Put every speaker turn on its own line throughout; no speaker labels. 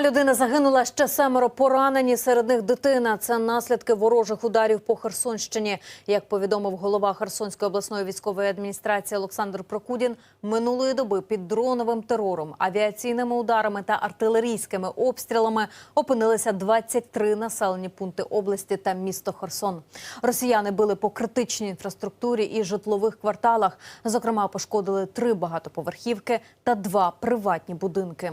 Людина загинула ще семеро поранені. Серед них дитина. Це наслідки ворожих ударів по Херсонщині. Як повідомив голова Херсонської обласної військової адміністрації Олександр Прокудін, минулої доби під дроновим терором, авіаційними ударами та артилерійськими обстрілами опинилися 23 населені пункти області та місто Херсон. Росіяни били по критичній інфраструктурі і житлових кварталах. Зокрема, пошкодили три багатоповерхівки та два приватні будинки.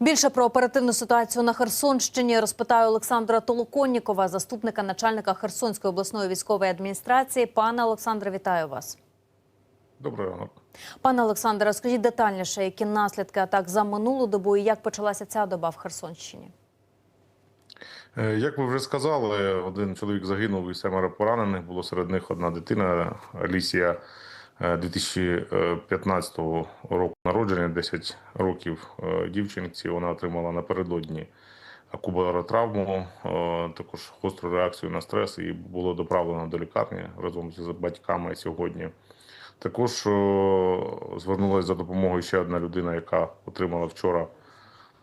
Більше про оперативну ситуацію на Херсонщині розпитаю Олександра Толоконнікова, заступника начальника Херсонської обласної військової адміністрації. Пане Олександре, вітаю вас.
Добрий ранок.
Пане Олександре, розкажіть детальніше, які наслідки атак за минулу добу і як почалася ця доба в Херсонщині.
Е, Як ви вже сказали, один чоловік загинув і семеро поранених. Було серед них одна дитина Алісія 2015 року народження, 10 років е, дівчинці. Вона отримала напередодні акубаротравму, е, також гостру реакцію на стрес і було доправлено до лікарні разом з батьками сьогодні. Також звернулася за допомогою ще одна людина, яка отримала вчора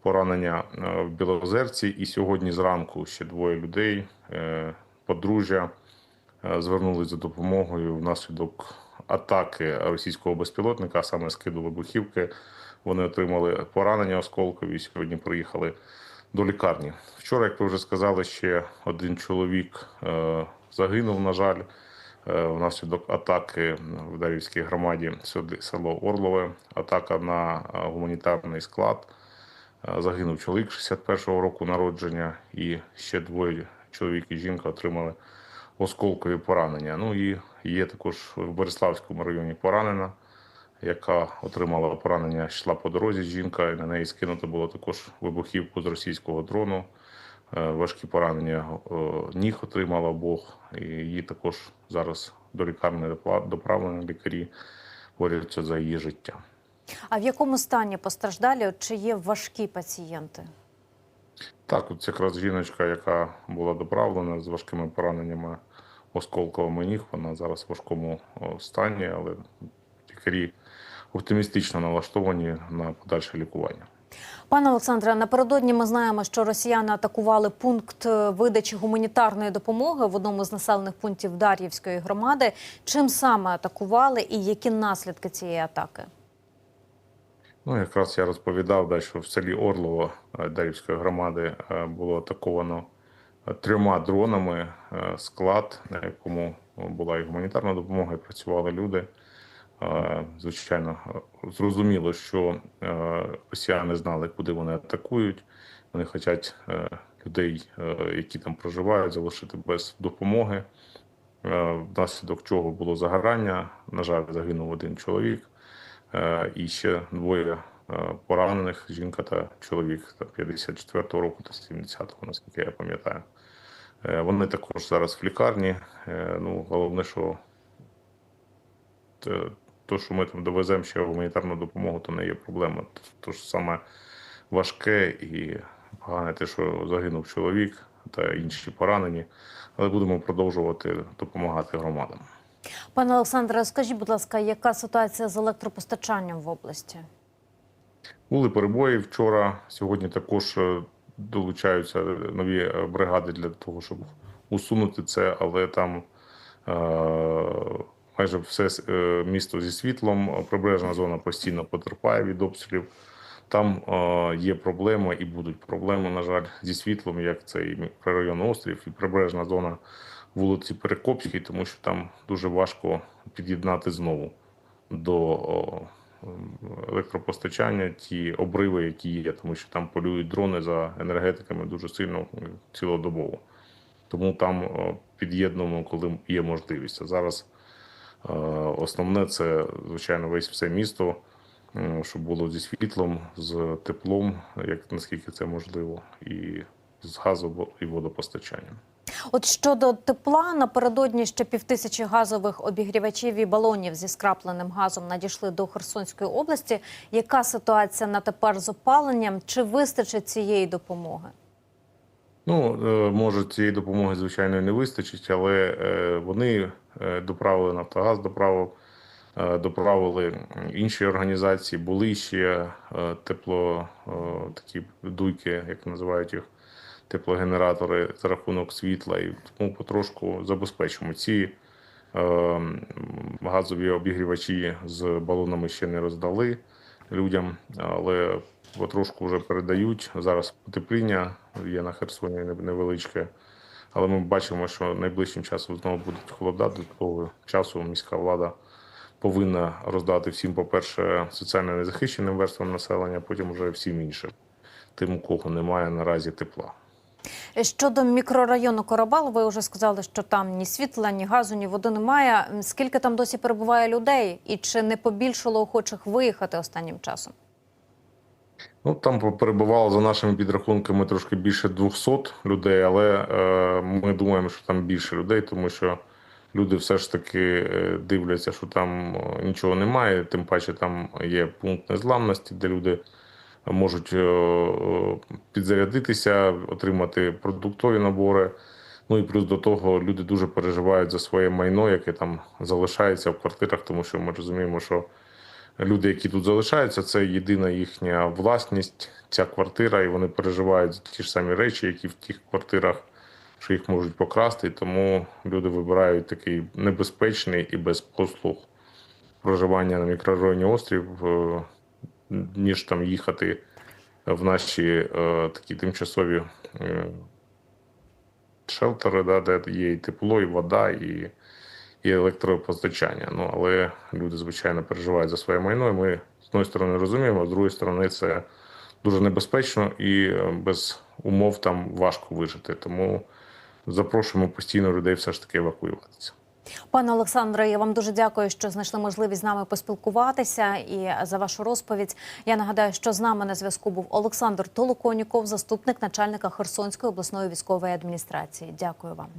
поранення е, в Білозерці. І сьогодні зранку ще двоє людей, е, подружжя, е, звернулись за допомогою внаслідок атаки російського безпілотника, а саме скиду вибухівки. Вони отримали поранення осколкові. Сьогодні приїхали до лікарні. Вчора, як ви вже сказали, ще один чоловік е, загинув, на жаль, е, внаслідок атаки в Дарівській громаді село Орлове. Атака на е, гуманітарний склад. Загинув чоловік 61-го року народження, і ще двоє чоловік і жінка отримали осколкові поранення. Ну і є також в Береславському районі поранена, яка отримала поранення, йшла по дорозі. Жінка, і на неї скинуто було також вибухівку з російського дрону. Е, Важкі поранення е, ніг отримала обох, і її також зараз до лікарні доправлені лікарі борються за її життя.
А в якому стані постраждалі? Чи є важкі пацієнти?
Так, от якраз жіночка, яка була доправлена з важкими пораненнями осколковими ніг, вона зараз в важкому стані, але лікарі оптимістично налаштовані на подальше лікування.
Пане Олександре, напередодні ми знаємо, що росіяни атакували пункт е, видачі гуманітарної допомоги в одному з населених пунктів Дар'ївської громади. Чим саме атакували і які наслідки цієї атаки?
Ну, якраз я розповідав, да, що в селі Орлово е, Дарівської громади е, було атаковано е, трьома дронами склад, на якому була і гуманітарна допомога, і працювали люди. Звичайно, зрозуміло, що росіяни знали, куди вони атакують. Вони хочуть людей, які там проживають, залишити без допомоги. Внаслідок чого було загорання. На жаль, загинув один чоловік. Е, і ще двоє е, поранених жінка та чоловік та 54-го року та 70-го, наскільки я пам'ятаю. Е, Вони також зараз в лікарні. Ну, головне, що то, що ми там довеземо ще гуманітарну допомогу, то не є проблема. То ж саме важке і погане те, що загинув чоловік та інші поранені. Але будемо продовжувати допомагати громадам.
Пане Олександре, скажіть, будь ласка, яка ситуація з електропостачанням в області?
Були перебої вчора. Сьогодні також е, долучаються нові е, бригади для того, щоб усунути це, але там е, майже все е, місто зі світлом. Прибережна зона постійно потерпає від обстрілів. Там е, є проблеми і будуть проблеми, на жаль, зі світлом, як це і мікрорайон Острів, і прибережна зона вулиці Перекопській, тому що там дуже важко під'єднати знову до електропостачання ті обриви, які є, тому що там полюють дрони за енергетиками дуже сильно цілодобово. Тому там під'єднуємо, коли є можливість. А зараз е, основне це, звичайно, весь все місто, щоб було зі світлом, з теплом, як наскільки це можливо, і з газом і водопостачанням.
От щодо тепла, напередодні ще півтисячі газових обігрівачів і балонів зі скрапленим газом надійшли до Херсонської області. Яка ситуація на тепер з опаленням? Чи вистачить цієї допомоги?
Ну, е, може, цієї допомоги, звичайно, не вистачить, але е, вони е, доправили Нафтогаз, доправив доправили інші організації. Були ще тепло, такі дуйки, як називають їх, теплогенератори за рахунок світла, і тому потрошку забезпечимо. Ці е, газові обігрівачі з балонами ще не роздали людям, але потрошку вже передають. Зараз потепління є на Херсоні невеличке. Але ми бачимо, що найближчим часом знову будуть холода. До того часу міська влада повинна роздати всім, по-перше, соціально незахищеним верствам населення, потім вже всім іншим, тим, у кого немає наразі тепла.
Щодо мікрорайону Корабал, ви вже сказали, що там ні світла, ні газу, ні води немає. Скільки там досі перебуває людей, і чи не побільшало охочих виїхати останнім часом?
Ну там перебувало за нашими підрахунками трошки більше 200 людей, але е, ми думаємо, що там більше людей, тому що люди все ж таки е, дивляться, що там е, нічого немає. Тим паче там є пункт незламності, де люди можуть е, е, підзарядитися, отримати продуктові набори. Ну і плюс до того люди дуже переживають за своє майно, яке там залишається в квартирах, тому що ми розуміємо, що люди, які тут залишаються, це єдина їхня власність, ця квартира, і вони переживають за ті ж самі речі, які в тих квартирах, що їх можуть покрасти. Тому люди вибирають такий небезпечний і без послуг проживання на мікрорайоні острів, е, ніж там їхати в наші е, такі тимчасові е, шелтери, да, де є і тепло, і вода, і і електропостачання. Ну але люди, звичайно, переживають за своє майно. І ми з однієї сторони розуміємо, а з другої сторони, це дуже небезпечно і е, без умов там важко вижити. Тому запрошуємо постійно людей все ж таки евакуюватися.
Пане Олександре, я вам дуже дякую, що знайшли можливість з нами поспілкуватися і за вашу розповідь. Я нагадаю, що з нами на зв'язку був Олександр Толоконіков, заступник начальника Херсонської обласної військової адміністрації. Дякую вам.